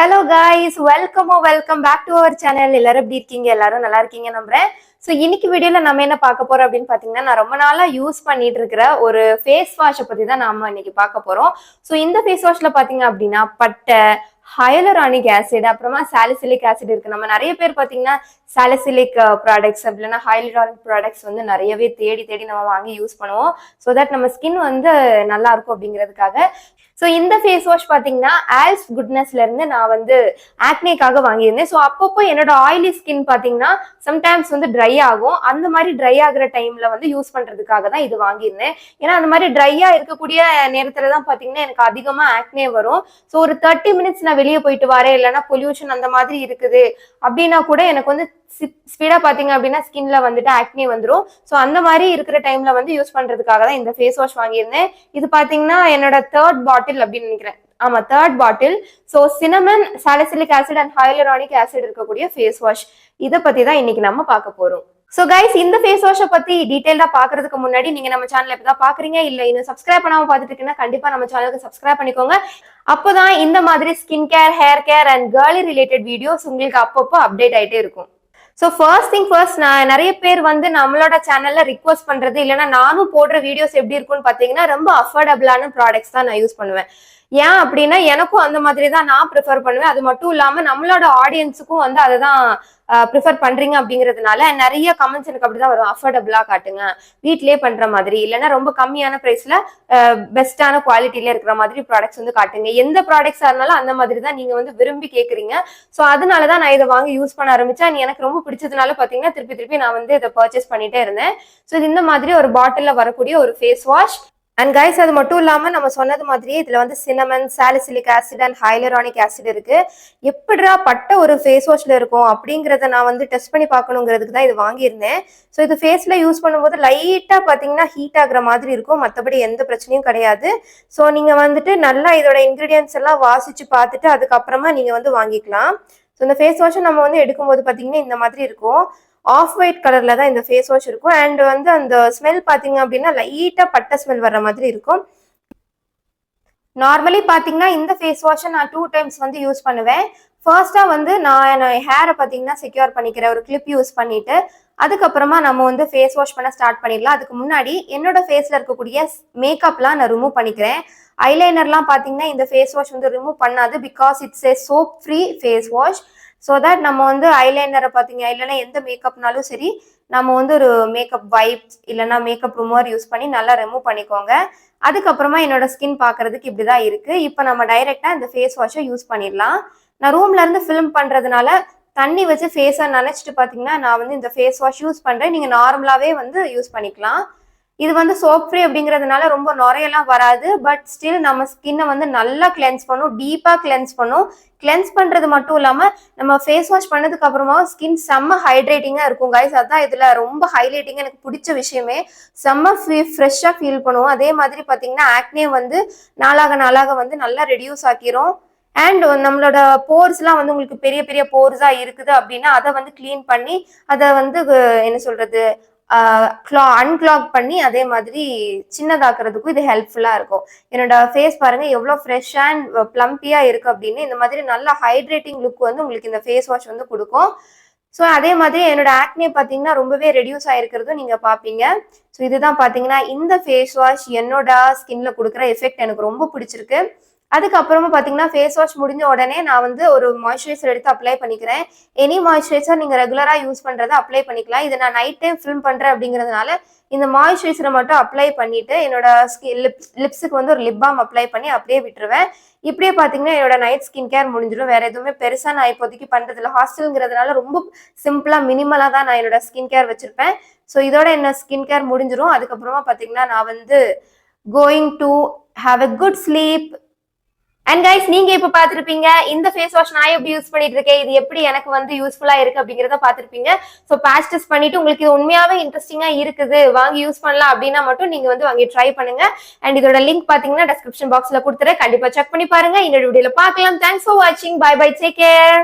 Hello guys welcome welcome back to our channel எல்லாரும் எப்படி இருக்கீங்க? எல்லாரும் நல்லா இருக்கீங்க நம்புறேன். ஸோ இன்னைக்கு வீடியோல நம்ம என்ன பார்க்க போறோம் அப்படின்னு பாத்தீங்கன்னா நான் ரொம்ப நாளா யூஸ் பண்ணிட்டு இருக்கிற ஒரு ஃபேஸ் வாஷை பத்தி தான் நாம இன்னைக்கு பார்க்க போறோம். ஸோ இந்த ஃபேஸ் வாஷ்ல பாத்தீங்க அப்படின்னா பட்டை ஹயலரானிக் ஆசிட் அப்புறமா சாலிசிலிக் ஆசிட் இருக்கு. நம்ம நிறைய பேர் பார்த்தீங்கன்னா சாலிசிலிக் ப்ராடக்ட்ஸ் அப்படின்னா ஹயலரானிக் ப்ராடக்ட்ஸ் வந்து நிறையவே தேடி தேடி நம்ம வாங்கி யூஸ் பண்ணுவோம். ஸோ தட் நம்ம ஸ்கின் வந்து நல்லா இருக்கும் அப்படிங்கிறதுக்காக. ஸோ இந்த ஃபேஸ் வாஷ் பார்த்தீங்கன்னா ஆல்ஸ் குட்னஸ்ல இருந்து நான் வந்து ஆக்னேக்காக வாங்கியிருந்தேன். ஸோ அப்பப்போ என்னோட ஆயிலி ஸ்கின் பார்த்தீங்கன்னா சம்டைம்ஸ் வந்து ட்ரை ஆகும். அந்த மாதிரி ட்ரை ஆகுற டைம்ல வந்து யூஸ் பண்றதுக்காக தான் இது வாங்கியிருந்தேன். ஏன்னா அந்த மாதிரி ட்ரையா இருக்கக்கூடிய நேரத்துல தான் பார்த்தீங்கன்னா எனக்கு அதிகமாக ஆக்னே வரும். ஸோ ஒரு தேர்ட்டி மினிட்ஸ் நான் வெளியே போயிட்டு வரேன் இல்லைன்னா பொல்யூஷன் அந்த மாதிரி இருக்குது. அப்படின்னா கூட எனக்கு வந்து ஸ்பீடா பாத்தீங்க அப்படின்னா ஸ்கின்ல வந்துட்டு ஆக்னி வந்துடும் ஸோ அந்த மாதிரி இருக்கிற டைம்ல வந்து யூஸ் பண்றதுக்காக தான் இந்த ஃபேஸ் வாஷ் வாங்கியிருந்தேன். இது பாத்தீங்கன்னா என்னோட தேர்ட் பாட்டில் அப்படின்னு நினைக்கிறேன். ஆமா third bottle so cinnamon salicylic acid and hyaluronic acid இருக்கக்கூடிய ஃபேஸ் வாஷ் இதை பத்தி தான் இன்னைக்கு நம்ம பார்க்க போறோம். ஸோ கைஸ் இந்த ஃபேஸ் வாஷை பத்தி டீடைலா பாக்குறதுக்கு முன்னாடி நீங்க நம்ம சேனல் எப்பதான் பாக்குறீங்க இல்ல இன்னும் சப்ஸ்கிரைப் பண்ணாம பாத்துட்டு இருக்கீங்கன்னா கண்டிப்பா நம்ம சேனலுக்கு சப்ஸ்கிரைப் பண்ணிக்கோங்க. அப்போதான் இந்த மாதிரி skin care hair care and girly related videos உங்களுக்கு அப்பப்போ அப்டேட் ஆயிட்டே இருக்கும். ஸோ ஃபர்ஸ்ட் திங் ஃபர்ஸ்ட் நான் நிறைய பேர் வந்து நம்மளோட சேனல்ல ரிக்வஸ்ட் பண்றது இல்லைன்னா நானும் போடுற வீடியோஸ் எப்படி இருக்கும்னு பாத்தீங்கன்னா ரொம்ப அஃபோர்டபுளான ப்ராடக்ட்ஸ் தான் நான் யூஸ் பண்ணுவேன். ஏன் அப்படின்னா எனக்கும் அந்த மாதிரி தான் நான் ப்ரிஃபர் பண்ணுவேன். அது மட்டும் இல்லாம நம்மளோட ஆடியன்ஸுக்கும் வந்து அதை தான் ப்ரிஃபர் பண்றீங்க அப்படிங்கிறதுனால நிறைய கமெண்ட்ஸ் எனக்கு அப்படிதான் வரும். அஃபோர்டபுளா காட்டுங்க. வீட்லயே பண்ற மாதிரி இல்லைன்னா ரொம்ப கம்மியான பிரைஸ்ல பெஸ்டான குவாலிட்டியில இருக்கிற மாதிரி ப்ராடக்ட்ஸ் வந்து காட்டுங்க. எந்த ப்ராடக்ட்ஸா இருந்தாலும் அந்த மாதிரி தான் நீங்க வந்து விரும்பி கேக்குறீங்க. ஸோ அதனால தான் நான் இதை வாங்கி யூஸ் பண்ண ஆரம்பிச்சேன். எனக்கு ரொம்ப பிடிச்சதுனால பாத்தீங்கன்னா திருப்பி திருப்பி நான் வந்து இதை பர்ச்சேஸ் பண்ணிட்டே இருந்தேன். ஸோ இது இந்த மாதிரி ஒரு பாட்டில்ல வரக்கூடிய ஒரு ஃபேஸ் வாஷ் அண்ட் கைஸ் அது மட்டும் இல்லாமல் நம்ம சொன்னது மாதிரியே இதில் வந்து cinnamon salicylic acid and hyaluronic acid இருக்கு. எப்படிடா பட்ட ஒரு ஃபேஸ் வாஷ்ல இருக்கும் அப்படிங்கிறத நான் வந்து டெஸ்ட் பண்ணி பார்க்கணுங்கிறதுக்கு தான் இது வாங்கியிருந்தேன். ஸோ இது ஃபேஸில் யூஸ் பண்ணும்போது லைட்டாக பார்த்தீங்கன்னா ஹீட் ஆகுற மாதிரி இருக்கும். மற்றபடி எந்த பிரச்சனையும் கிடையாது. ஸோ நீங்கள் வந்துட்டு நல்லா இதோட இன்க்ரீடியன்ஸ் எல்லாம் வாசித்து பார்த்துட்டு அதுக்கப்புறமா நீங்கள் வந்து வாங்கிக்கலாம். ஸோ இந்த ஃபேஸ் வாஷை நம்ம வந்து எடுக்கும்போது பார்த்தீங்கன்னா இந்த மாதிரி இருக்கும். ஆஃப் ஒயிட் கலர்ல தான் இந்த ஃபேஸ் வாஷ் இருக்கும். அண்ட் வந்து அந்த ஸ்மெல் பார்த்தீங்க அப்படின்னா லைட்டாக பட்டை ஸ்மெல் வர்ற மாதிரி இருக்கும். நார்மலி பார்த்தீங்கன்னா இந்த ஃபேஸ் வாஷை நான் டூ டைம்ஸ் வந்து யூஸ் பண்ணுவேன். ஃபர்ஸ்டா வந்து நான் ஹேரை பார்த்தீங்கன்னா செக்யூர் பண்ணிக்கிறேன் ஒரு கிளிப் யூஸ் பண்ணிட்டு அதுக்கப்புறமா நம்ம வந்து ஃபேஸ் வாஷ் பண்ண ஸ்டார்ட் பண்ணிடலாம். அதுக்கு முன்னாடி என்னோட ஃபேஸில் இருக்கக்கூடிய மேக்கப்லாம் நான் ரிமூவ் பண்ணிக்கிறேன். ஐலைனர்லாம் பார்த்தீங்கன்னா இந்த ஃபேஸ் வாஷ் வந்து ரிமூவ் பண்ணாது because it's a soap free face wash so that நம்ம வந்து ஐலைனரை பார்த்தீங்க இல்லைன்னா எந்த மேக்கப்னாலும் சரி நம்ம வந்து ஒரு மேக்கப் வைப்ஸ் இல்லைன்னா மேக்கப் ரிமூவர் யூஸ் பண்ணி நல்லா ரிமூவ் பண்ணிக்கோங்க. அதுக்கப்புறமா என்னோட ஸ்கின் பார்க்கறதுக்கு இப்படி தான் இருக்கு. இப்போ நம்ம டைரெக்டாக இந்த ஃபேஸ் வாஷை யூஸ் பண்ணிடலாம். நான் ரூம்ல இருந்து ஃபிலிம் பண்ணுறதுனால தண்ணி வச்சு ஃபேஸை நினைச்சிட்டு பார்த்தீங்கன்னா நான் வந்து இந்த ஃபேஸ் வாஷ் யூஸ் பண்ணுறேன் நீங்கள் நார்மலாகவே வந்து யூஸ் பண்ணிக்கலாம். இது வந்து சோப் ஃப்ரீ அப்படிங்கிறதுனால ரொம்ப நுரையெல்லாம் வராது. பட் ஸ்டில் நம்ம ஸ்கின்னை வந்து நல்லா கிளென்ஸ் பண்ணும் டீப்பாக கிளென்ஸ் பண்ணும். கிளென்ஸ் பண்ணுறது மட்டும் இல்லாமல் நம்ம ஃபேஸ் வாஷ் பண்ணதுக்கு அப்புறமா ஸ்கின் செம்ம ஹைட்ரேட்டிங்காக இருக்கும் கைஸ் அதான் இதில் ரொம்ப ஹைலைட்டிங்காக எனக்கு பிடிச்ச விஷயமே. செம்ம ஃபீ ஃப்ரெஷ்ஷாக ஃபீல் பண்ணுவோம் அதே மாதிரி பார்த்தீங்கன்னா ஆக்னே வந்து நாளாக நாளாக வந்து நல்லா ரெடியூஸ் ஆக்கிரும். அண்ட் நம்மளோட போர்ஸ்லாம் வந்து உங்களுக்கு பெரிய பெரிய போர்ஸாக இருக்குது அப்படின்னா அதை வந்து க்ளீன் பண்ணி அதை வந்து என்ன சொல்கிறது க்ளா அன்கிளாக் பண்ணி அதே மாதிரி சின்னதாக்குறதுக்கும் இது ஹெல்ப்ஃபுல்லாக இருக்கும். என்னோட ஃபேஸ் பாருங்க எவ்வளோ ஃப்ரெஷ் அண்ட் ப்ளம்பியாக இருக்கு அப்படின்னு. இந்த மாதிரி நல்ல ஹைட்ரேட்டிங் லுக் வந்து உங்களுக்கு இந்த ஃபேஸ் வாஷ் வந்து கொடுக்கும். ஸோ அதே மாதிரி என்னோட ஆக்னே பார்த்தீங்கன்னா ரொம்பவே ரெடியூஸ் ஆயிருக்கிறதும் நீங்கள் பார்ப்பீங்க ஸோ இதுதான் பார்த்தீங்கன்னா இந்த ஃபேஸ் வாஷ் என்னோட ஸ்கின்ல கொடுக்குற எஃபெக்ட் எனக்கு ரொம்ப பிடிச்சிருக்கு. அதுக்கப்புறமா பார்த்தீங்கன்னா ஃபேஸ் வாஷ் முடிஞ்ச உடனே நான் வந்து ஒரு மாய்ஸ்சரைசர் எடுத்து அப்ளை பண்ணிக்கிறேன். எனி மாய்ஸ்சரைசர் நீங்கள் ரெகுலராக யூஸ் பண்ணுறதை அப்ளை பண்ணிக்கலாம். இதை நான் நைட் டைம் ஃபில்ம் பண்ணுறேன் அப்படிங்கிறதுனால இந்த மாய்ஸ்சரைசரை மட்டும் அப்ளை பண்ணிட்டு என்னோட ஸ்கின் லிப்ஸ் லிப்ஸுக்கு வந்து ஒரு லிப் பாம் அப்ளை பண்ணி அப்படியே விட்டுருவேன். இப்படியே பார்த்தீங்கன்னா என்னோட நைட் ஸ்கின் கேர் முடிஞ்சிடும். வேற எதுவுமே பெருசாக நான் இப்போதைக்கு பண்ணுறதில்ல ஹாஸ்டலுங்கிறதுனால ரொம்ப சிம்பிளாக மினிமலாக தான் நான் என்னோட ஸ்கின் கேர் வச்சுருப்பேன். ஸோ இதோட என்ன ஸ்கின் கேர் முடிஞ்சிடும் அதுக்கப்புறமா பார்த்தீங்கன்னா நான் வந்து going to have a good sleep and guys நீங்க இப்ப பாத்திருப்பீங்க இந்த ஃபேஸ் வாஷ் நான் எப்படி யூஸ் பண்ணிட்டு இருக்கேன் இது எப்படி எனக்கு வந்து யூஸ்ஃபுல்லா இருக்கு அப்படிங்கறத பாத்திருப்பீங்க சோ பேட்ச் டெஸ்ட் பண்ணிட்டு உங்களுக்கு இது உண்மையாவே இன்ட்ரெஸ்டிங்கா இருக்குது. வாங்கி யூஸ் பண்ணலாம் அப்படின்னா மட்டும் நீங்க வந்து வாங்கி ட்ரை பண்ணுங்க. அண்ட் இதோட லிங்க் பாத்தீங்கன்னா டிஸ்கிரிப்ஷன் பாக்ஸ்ல கொடுத்துறேன். கண்டிப்பா செக் பண்ணி பாருங்க. இன்னொரு வீடியோல பார்க்கலாம். தேங்க்ஸ் ஃபார் வாட்சிங் பை பை டேக் கேர்